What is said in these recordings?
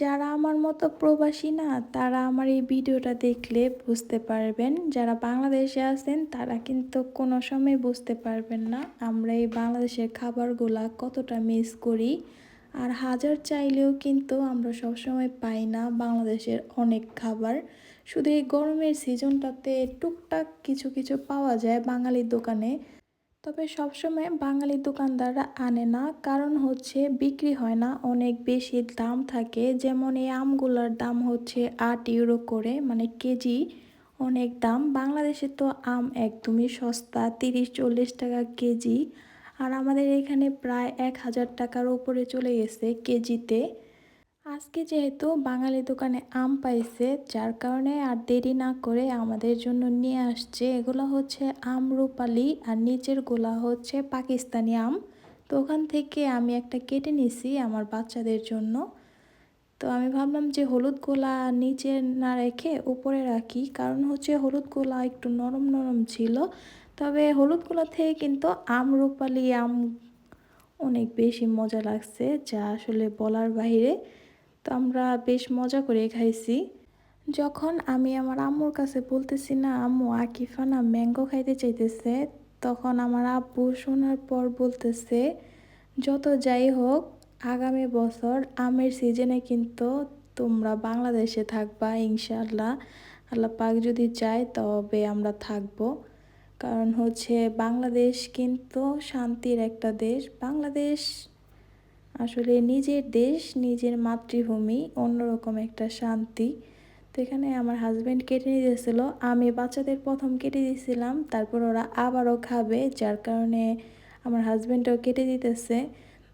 যারা আমার মতো প্রবাসী না, তারা আমার এই ভিডিওটা দেখলে বুঝতে পারবেন। যারা বাংলাদেশে আছেন, তারা কিন্তু কোনো সময় বুঝতে পারবেন না আমরা এই বাংলাদেশের খাবারগুলা কতটা মিস করি। আর হাজার চাইলেও কিন্তু আমরা সবসময় পাই না বাংলাদেশের অনেক খাবার। শুধু এই গরমের সিজনটাতে টুকটাক কিছু কিছু পাওয়া যায় বাঙালির দোকানে। তবে সবসময় বাঙালি দোকানদাররা আনে না, কারণ হচ্ছে বিক্রি হয় না। অনেক বেশি দাম থাকে, যেমন এই আমগুলোর দাম হচ্ছে আট ইউরো করে মানে কেজি অনেক দাম। বাংলাদেশে তো আম একদমই সস্তা, তিরিশ, চল্লিশ টাকা কেজি। আর আমাদের এখানে প্রায় এক হাজার টাকার উপরে চলে গেছে কেজিতে। আজকে যেহেতু বাঙালি দোকানে আম পাইছে, যার কারণে আর দেরি না করে আমাদের জন্য নিয়ে আসছে। এগুলো হচ্ছে আম রূপালি আর নিচের গোলা হচ্ছে পাকিস্তানি আম। তো ওখান থেকে আমি একটা কেটে নিছি আমার বাচ্চাদের জন্য। তো আমি ভাবলাম যে হলুদ গোলা নিচে না রেখে উপরে রাখি, কারণ হচ্ছে হলুদ গোলা একটু নরম নরম ছিল। তবে হলুদ গোলা থেকে কিন্তু আম রূপালি আম অনেক বেশি মজা লাগছে, যা আসলে বলার বাইরে তো আমরা বেশ মজা করে খাইছি। যখন আমি আমার আম্মুর কাছে বলতেছি, না আম্মু, আকিফা না ম্যাঙ্গো খাইতে চাইতেছে, তখন আমার আব্বু শোনার পর বলতেছে, যত যাই হোক, আগামী বছর আমের সিজনে কিন্তু তোমরা বাংলাদেশে থাকবা ইনশাল্লাহ আল্লাহ পাক যদি চায় তবে আমরা থাকব। কারণ হচ্ছে বাংলাদেশ কিন্তু শান্তির একটা দেশ। বাংলাদেশ আসলে নিজের দেশ, নিজের মাতৃভূমি অন্যরকম একটা শান্তি। তো এখানে আমার হাজব্যান্ড কেটে নিয়েছিল, আমি বাচ্চাদের প্রথম কেটে দিয়েছিলাম, তারপর ওরা আবারও খাবে, যার কারণে আমার হাজব্যান্ডও কেটে দিতেছে।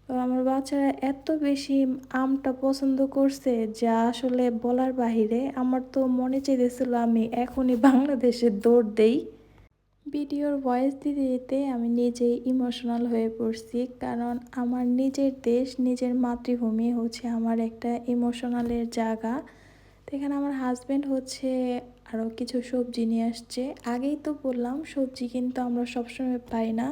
তো আমার বাচ্চারা এত বেশি আমটা পছন্দ করছে যা আসলে বলার বাহিরে আমার তো মনে চেয়েছিল আমি এখনই বাংলাদেশে দৌড় দেই। ভিডিওর ভয়েস দিতে দিতে আমি নিজেই ইমোশনাল হয়ে পড়ছি। কারণ আমার নিজের দেশ, নিজের মাতৃভূমি হচ্ছে আমার একটা ইমোশনালের জায়গা। এখানে আমার হাজব্যান্ড হচ্ছে আরও কিছু সবজি নিয়ে আসছে। আগেই তো বললাম, সবজি কিন্তু আমরা সবসময় পাই না।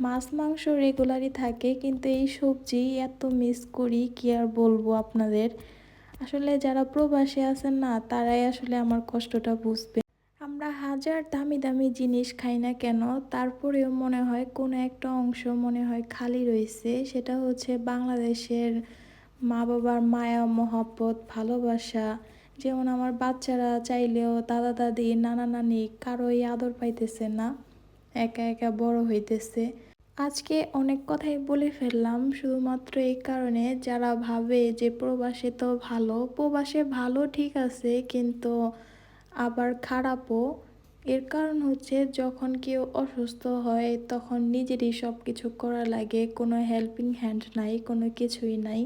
মাছ, মাংস রেগুলারই থাকে, কিন্তু এই সবজি এত মিস করি, কি আর বলব আপনাদের? আসলে যারা প্রবাসী আছেন না, তারাই আসলে আমার কষ্টটা বুঝবে। আমরা হাজার দামি দামি জিনিস খাই না কেন, তারপরেও মনে হয় কোনো একটা অংশ মনে হয় খালি রয়েছে। সেটা হচ্ছে বাংলাদেশের মা বাবার মায়া, মহব্বত, ভালোবাসা। যেমন আমার বাচ্চারা চাইলেও দাদা, দাদি, নানা, নানি কারোই আদর পাইতেছে না, একা একা বড় হইতেছে। আজকে অনেক কথাই বলে ফেললাম, শুধুমাত্র এই কারণে যারা ভাবে যে প্রবাসে তো ভালো, প্রবাসে ভালো ঠিক আছে, কিন্তু আবার খারাপও। এর কারণ হচ্ছে যখন কেউ অসুস্থ হয়, তখন নিজেরই সব কিছু করা লাগে, কোনো হেল্পিং হ্যান্ড নাই, কোনো কিছুই নাই।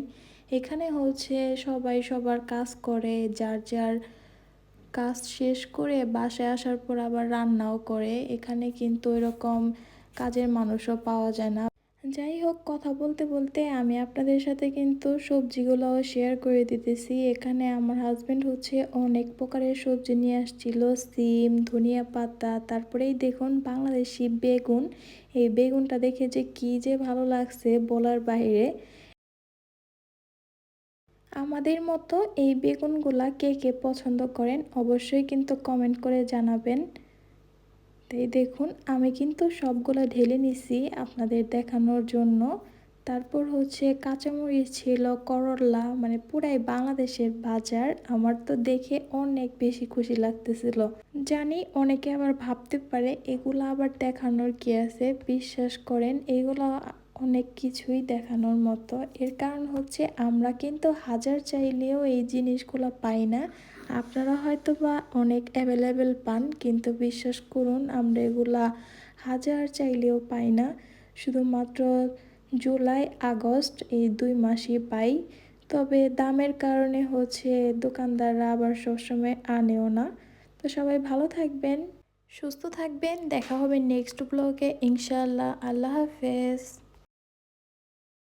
এখানে হচ্ছে সবাই সবার কাজ করে, যার যার কাজ শেষ করে বাসায় আসার পর আবার রান্নাও করে। এখানে কিন্তু এরকম কাজের মানুষও পাওয়া যায় না। যাই হোক কথা বলতে বলতে আমি আপনাদের সাথে কিন্তু সবজিগুলোও শেয়ার করে দিতেছি। এখানে আমার হাজব্যান্ড হচ্ছে অনেক প্রকারের সবজি নিয়ে আসছিল, সিম, ধনিয়া পাতা, তারপরেই দেখুন বাংলাদেশি বেগুন। এই বেগুনটা দেখে যে কী যে ভালো লাগছে বলার বাইরে। আমাদের মতো এই বেগুনগুলা কে কে পছন্দ করেন অবশ্যই কিন্তু কমেন্ট করে জানাবেন। তাই দেখুন, আমি কিন্তু সবগুলো ঢেলে নিছি আপনাদের দেখানোর জন্য। তারপর হচ্ছে কাঁচামরিচ ছিল, করলা মানে পুরাই বাংলাদেশের বাজার। আমার তো দেখে অনেক বেশি খুশি লাগতেছিল। জানি অনেকে আবার ভাবতে পারে, এগুলো আবার দেখানোর কি আছে? বিশ্বাস করেন, এগুলো অনেক কিছুই দেখানোর মতো। এর কারণ হচ্ছে আমরা কিন্তু হাজার চাইলেও এই জিনিসগুলো পাই না। আপনারা হয়তো বা অনেক অ্যাভেলেবেল পান, কিন্তু বিশ্বাস করুন, আমরা এগুলা হাজার চাইলেও পাই না। শুধুমাত্র জুলাই, আগস্ট এই দুই মাসই পাই। তবে দামের কারণে হচ্ছে দোকানদাররা আবার সবসময় আনেও না। তো সবাই ভালো থাকবেন, সুস্থ থাকবেন। দেখা হবে নেক্সট ব্লগে ইনশাল্লাহ আল্লাহ হাফেজ।